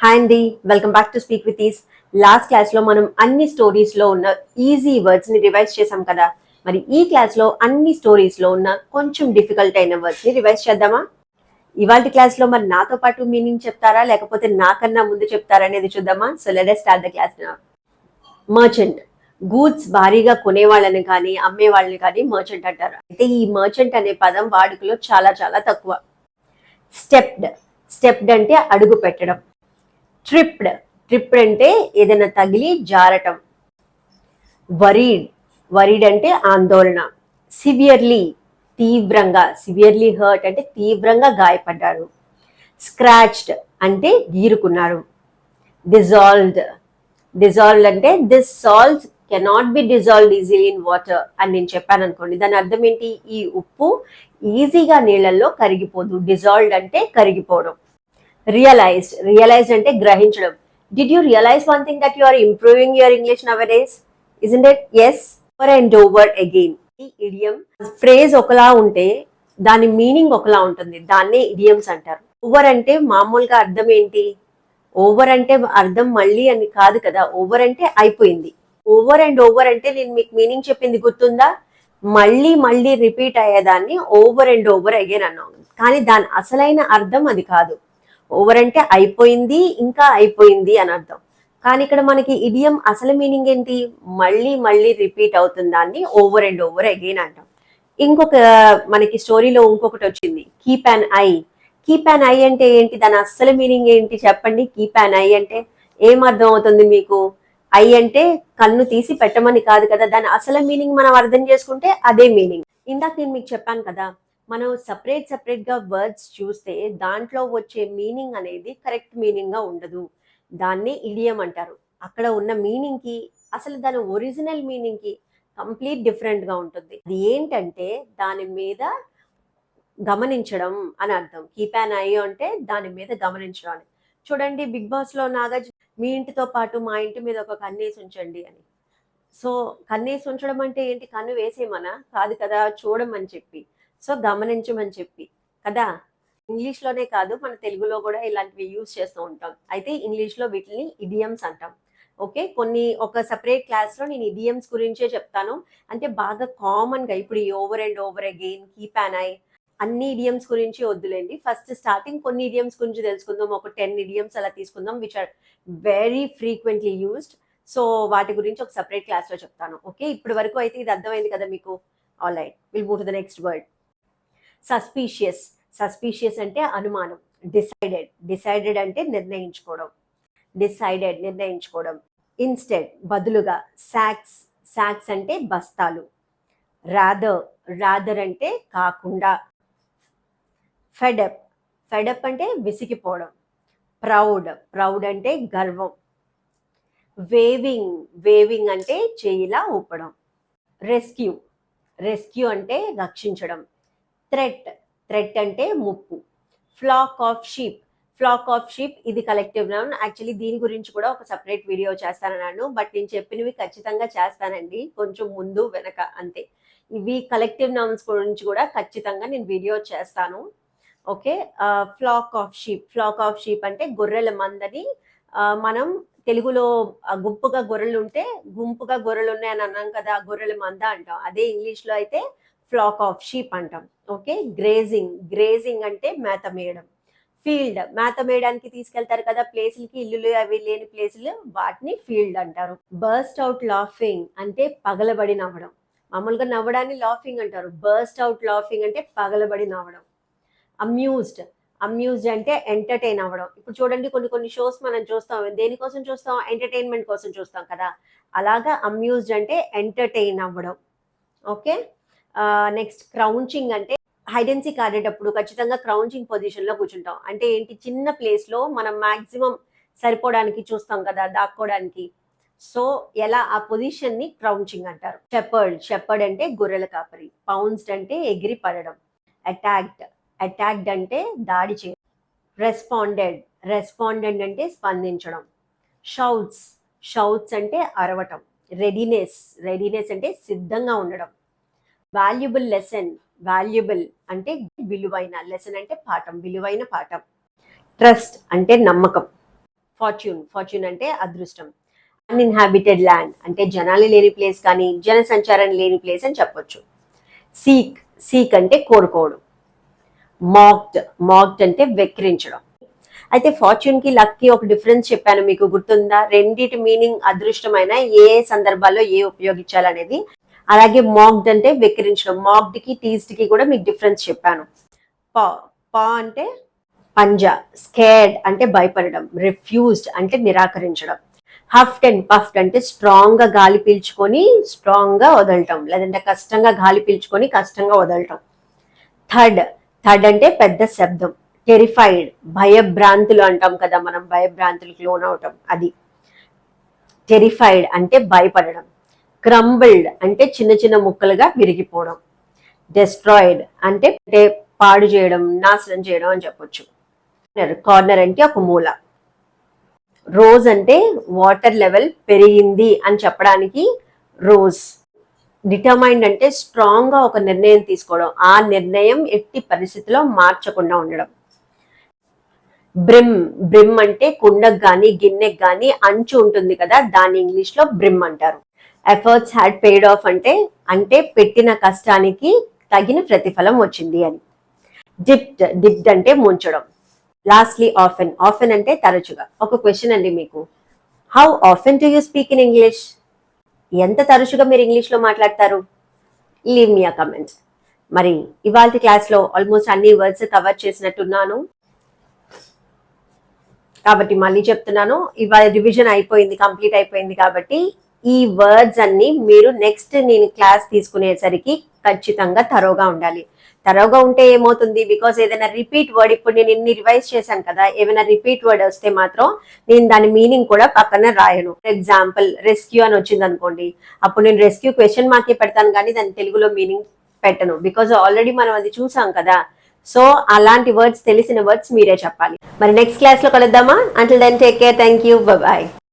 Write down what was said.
Hi అండి welcome back to speak with ease last క్లాస్లో మనం అన్ని స్టోరీస్లో ఉన్న ఈజీ వర్డ్స్ని రివైజ్ చేసాం కదా? మరి ఈ క్లాస్లో అన్ని స్టోరీస్లో ఉన్న కొంచెం డిఫికల్ట్ అయిన వర్డ్స్ని రివైజ్ చేద్దామా? ఇవాళ క్లాస్లో మరి నాతో పాటు మీనింగ్ చెప్తారా? లేకపోతే నాకన్నా ముందు చెప్తారా అనేది చూద్దామా? So let start the class merchant goods భారీగా కొనేవాళ్ళని కానీ అమ్మే వాళ్ళని కానీ మర్చెంట్ అంటారు. అయితే ఈ మర్చెంట్ అనే పదం వాడుకలో చాలా చాలా తక్కువ. స్టెప్డ్ స్టెప్డ్ అంటే అడుగు పెట్టడం. ట్రిప్డ్. ట్రిప్డ్ అంటే ఏదైనా తగిలి జారటం. వరీడ్. వరీడ్ అంటే ఆందోళన. సివియర్లీ తీవ్రంగా. సివియర్లీ హర్ట్ అంటే తీవ్రంగా గాయపడ్డారు. స్క్రాచ్డ్ అంటే గీరుకున్నారు. డిజాల్వ్డ్. డిజాల్వ్డ్ అంటే this salt cannot be dissolved easily in water అని నేను చెప్పాను అనుకోండి. దాని అర్థం ఏంటి? ఈ ఉప్పు ఈజీగా నీళ్ళల్లో కరిగిపోదు. డిజాల్వ్డ్ అంటే కరిగిపోవడం. రియలైజ్డ్ రియలైజ్డ్ అంటే గ్రహించడం. Did you realise one thing that you are improving your English now is in it's over and over again ఈ ఇడియం ఫ్రేజ్ ఒకలా ఉంటే దాని మీనింగ్ ఒకలా ఉంటుంది. దాన్నే ఇడియమ్స్ అంటారు. ఓవర్ అంటే మామూలుగా అర్థం ఏంటి? ఓవర్ అంటే అర్థం మళ్ళీ అని కాదు కదా. ఓవర్ అంటే అయిపోయింది. ఓవర్ అండ్ ఓవర్ అంటే నేను మీకు మీనింగ్ చెప్పింది గుర్తుందా? మళ్ళీ మళ్ళీ రిపీట్ అయ్యేదాన్ని ఓవర్ అండ్ ఓవర్ అగైన్ అన్నాం. కానీ దాని అసలైన అర్థం అది కాదు. ఓవర్ అంటే అయిపోయింది ఇంకా అయిపోయింది అని అర్థం. కానీ ఇక్కడ మనకి ఇడియం అసలు మీనింగ్ ఏంటి? మళ్ళీ మళ్ళీ రిపీట్ అవుతుంది దాన్ని ఓవర్ అండ్ ఓవర్ అగైన్ అంటాం. ఇంకొక మనకి స్టోరీలో ఇంకొకటి వచ్చింది. Keep an eye keep an eye అంటే ఏంటి? దాని అస్సలు మీనింగ్ ఏంటి చెప్పండి? కీప్ అన్ ఐ అంటే ఏం అర్థం అవుతుంది మీకు? ఐ అంటే కన్ను తీసి పెట్టమని కాదు కదా. దాని అసలు మీనింగ్ మనం అర్థం చేసుకుంటే అదే మీనింగ్ ఇందాక నేను మీకు చెప్పాను కదా మనం సపరేట్ సపరేట్గా వర్డ్స్ చూస్తే దాంట్లో వచ్చే మీనింగ్ అనేది కరెక్ట్ మీనింగ్గా ఉండదు. దాన్ని ఇడియం అంటారు. అక్కడ ఉన్న మీనింగ్కి అసలు దాని ఒరిజినల్ మీనింగ్కి కంప్లీట్ డిఫరెంట్గా ఉంటుంది. అది ఏంటంటే దాని మీద గమనించడం అని అర్థం. కీప్ అన్ ఐ అంటే దాని మీద గమనించడం అని. చూడండి బిగ్ బాస్లో నాగార్జున మీ ఇంటితో పాటు మా ఇంటి మీద ఒక కన్నేసి ఉంచండి అని. సో కన్నేసి ఉంచడం అంటే ఏంటి? కన్ను వేసేమనా కాదు కదా చూడమని చెప్పి. సో గమనించమని చెప్పి. కదా? ఇంగ్లీష్లోనే కాదు మన తెలుగులో కూడా ఇలాంటివి యూజ్ చేస్తూ ఉంటాం. అయితే ఇంగ్లీష్లో వీటిని ఇడియమ్స్ అంటాం. ఓకే? కొన్ని ఒక సపరేట్ క్లాస్లో నేను ఇడియమ్స్ గురించే చెప్తాను. అంటే బాగా కామన్గా ఇప్పుడు ఈ over and over again keep an eye అన్ని ఇడియమ్స్ గురించి వద్దులేండి. ఫస్ట్ స్టార్టింగ్ కొన్ని ఇడియమ్స్ గురించి తెలుసుకుందాం. ఒక టెన్ ఇడియమ్స్ అలా తీసుకుందాం which are very frequently used so వాటి గురించి ఒక సపరేట్ క్లాస్లో చెప్తాను. ఓకే? ఇప్పటి వరకు అయితే ఇది అర్థమైంది కదా మీకు? All right will move to the next word suspicious. Suspicious అంటే అనుమానం. డిసైడెడ్. డిసైడెడ్ అంటే నిర్ణయించుకోవడం. డిసైడెడ్ నిర్ణయించుకోవడం. ఇన్స్టెడ్ బదులుగా శాక్స్ శాక్స్ అంటే బస్తాలు. రాదర్ రాదర్ అంటే కాకుండా. ఫెడప్ ఫెడప్ అంటే విసిగిపోవడం. ప్రౌడ్. ప్రౌడ్ అంటే గర్వం. వేవింగ్. వేవింగ్ అంటే చేయిలా ఊపడం. రెస్క్యూ. రెస్క్యూ అంటే రక్షించడం. థ్రెట్ థ్రెట్ అంటే ముప్పు. Flock of sheep. Flock of sheep ఇది కలెక్టివ్ నౌన్. యాక్చువల్లీ దీని గురించి కూడా ఒక సపరేట్ వీడియో చేస్తానన్నాను. బట్ నేను చెప్పినవి ఖచ్చితంగా చేస్తానండి. కొంచెం ముందు వెనక అంతే. ఇవి కలెక్టివ్ నౌన్స్ గురించి కూడా ఖచ్చితంగా నేను వీడియో చేస్తాను. Okay? Flock of sheep. Flock of sheep అంటే గొర్రెల మందని మనం తెలుగులో గుంపుగా గొర్రెలు ఉంటే గుంపుగా గొర్రెలు ఉన్నాయని అన్నాం కదా గొర్రెల మంద అంటాం. అదే ఇంగ్లీష్లో అయితే ఫ్లాక్ ఆఫ్ షీప్ అంటాం. ఓకే గ్రేజింగ్ గ్రేజింగ్ అంటే మేత మేయడం ఫీల్డ్ మేత మేయడానికి తీసుకెళ్తారు కదా ప్లేసులకి ఇల్లులు అవి లేని ప్లేసులు వాటిని ఫీల్డ్ అంటారు. బర్స్ట్ అవుట్ లాఫింగ్ అంటే పగలబడి నవ్వడం. మామూలుగా నవ్వడాన్ని లాఫింగ్ అంటారు. బర్స్ట్ అవుట్ లాఫింగ్ అంటే పగలబడి నవ్వడం. అమ్యూజ్డ్ అమ్యూజ్డ్ అంటే ఎంటర్టైన్ అవ్వడం. ఇప్పుడు చూడండి కొన్ని కొన్ని షోస్ మనం చూస్తాం. దేనికోసం చూస్తాం? ఎంటర్టైన్మెంట్ కోసం చూస్తాం కదా. అలాగా అమ్యూజ్డ్ అంటే ఎంటర్టైన్ అవ్వడం. ఓకే నెక్స్ట్ క్రౌంచింగ్ అంటే హైడెన్సీకి ఆడేటప్పుడు ఖచ్చితంగా క్రౌంచింగ్ పొజిషన్లో కూర్చుంటాం. అంటే ఏంటి? చిన్న ప్లేస్లో మనం మాక్సిమం సరిపోవడానికి చూస్తాం కదా దాక్కోవడానికి. సో ఎలా? ఆ పొజిషన్ని క్రౌంచింగ్ అంటారు. షెపర్డ్ షెపర్డ్ అంటే గొర్రెల కాపరి. పౌన్స్డ్ అంటే ఎగిరి పడడం. అటాక్డ్ అటాక్డ్ అంటే దాడి చేయడం. రెస్పాండెడ్ రెస్పాండెంట్ అంటే స్పందించడం. షౌట్స్ షౌట్స్ అంటే అరవటం. రెడీనెస్ రెడీనెస్ అంటే సిద్ధంగా ఉండడం. వాల్యుబుల్ లెసన్ వాల్యుబుల్ అంటే విలువైన లెసన్ అంటే పాఠం విలువైన పాఠం. ట్రస్ట్ అంటే నమ్మకం. ఫార్చ్యూన్ ఫార్చ్యూన్ అంటే అదృష్టం. అన్ఇన్హాబిటెడ్ ల్యాండ్ అంటే జనాలు లేని ప్లేస్ కానీ జనసంచారం లేని ప్లేస్ అని చెప్పొచ్చు. సీక్ సీక్ అంటే కోరుకోవడం. మాక్డ్ మాక్డ్ అంటే వెక్కిరించడం. అయితే ఫార్చ్యూన్కి కి ఒక డిఫరెన్స్ చెప్పాను మీకు గుర్తుందా? రెండిటి మీనింగ్ అదృష్టమైన ఏ సందర్భాల్లో ఏ ఉపయోగించాలనేది అలాగే మాక్డ్ అంటే వెక్కిరించడం. మాక్డ్కి టీస్డ్కి కూడా మీకు డిఫరెన్స్ చెప్పాను. పా పా అంటే పంజా స్కేర్డ్ అంటే భయపడడం రిఫ్యూజ్డ్ అంటే నిరాకరించడం. హఫ్ట్ అండ్ పఫ్డ్ అంటే స్ట్రాంగ్గా గాలి పీల్చుకొని స్ట్రాంగ్గా వదలటం. లేదంటే కష్టంగా గాలి పీల్చుకొని కష్టంగా వదలటం. థర్డ్ థర్డ్ అంటే పెద్ద శబ్దం. టెరిఫైడ్ భయభ్రాంతులు అంటాం కదా మనం భయభ్రాంతులకు లోన్ అవటం అది. టెరిఫైడ్ అంటే భయపడడం. క్రంబిల్డ్ అంటే చిన్న చిన్న ముక్కలుగా విరిగిపోవడం. డెస్ట్రాయిడ్ అంటే పాడు చేయడం నాశనం చేయడం అని చెప్పొచ్చు. కార్నర్ అంటే ఒక మూల. రోజ్ అంటే వాటర్ లెవెల్ పెరిగింది అని చెప్పడానికి రోజ్ డిటర్మైండ్ అంటే స్ట్రాంగ్గా ఒక నిర్ణయం తీసుకోవడం. ఆ నిర్ణయం ఎట్టి పరిస్థితిలో మార్చకుండా ఉండడం. బ్రిమ్ బ్రిమ్ అంటే కుండకు కానీ గిన్నెకి కానీ అంచు ఉంటుంది కదా దాన్ని ఇంగ్లీష్లో బ్రిమ్ అంటారు. ఎఫర్ట్స్ హ్యాడ్ పేడ్ ఆఫ్ అంటే అంటే పెట్టిన కష్టానికి తగిన ప్రతిఫలం వచ్చింది అని. డిప్డ్ డిప్డ్ అంటే ముంచడం. లాస్ట్లీ ఆఫెన్ ఆఫెన్ అంటే తరచుగా. ఒక క్వశ్చన్ అండి మీకు. How often do you speak in English ఎంత తరచుగా మీరు ఇంగ్లీష్లో మాట్లాడతారు? లీవ్ మీ అ కమెంట్ మరి ఇవాళ క్లాస్లో ఆల్మోస్ట్ అన్ని వర్డ్స్ కవర్ చేసినట్టున్నాను. కాబట్టి మళ్ళీ చెప్తున్నాను. ఇవాళ రివిజన్ అయిపోయింది కంప్లీట్ అయిపోయింది కాబట్టి ఈ వర్డ్స్ అన్ని మీరు నెక్స్ట్ నేను క్లాస్ తీసుకునేసరికి ఖచ్చితంగా తరోగా ఉండాలి. తరోగా ఉంటే ఏమవుతుంది? బికాస్ ఏదైనా రిపీట్ వర్డ్ ఇప్పుడు నేను ఇన్ని రివైజ్ చేశాను కదా ఏమైనా రిపీట్ వర్డ్ వస్తే మాత్రం నేను దాని మీనింగ్ కూడా పక్కన రాయను. ఫర్ ఎగ్జాంపుల్ రెస్క్యూ అని వచ్చింది అనుకోండి. అప్పుడు నేను రెస్క్యూ క్వశ్చన్ మార్కే పెడతాను కానీ దాని తెలుగులో మీనింగ్ పెట్టను. బికాజ్ ఆల్రెడీ మనం అది చూసాం కదా. సో అలాంటి వర్డ్స్ తెలిసిన వర్డ్స్ మీరే చెప్పాలి. మరి నెక్స్ట్ క్లాస్లో కలుద్దామా? Until then take care thank you bye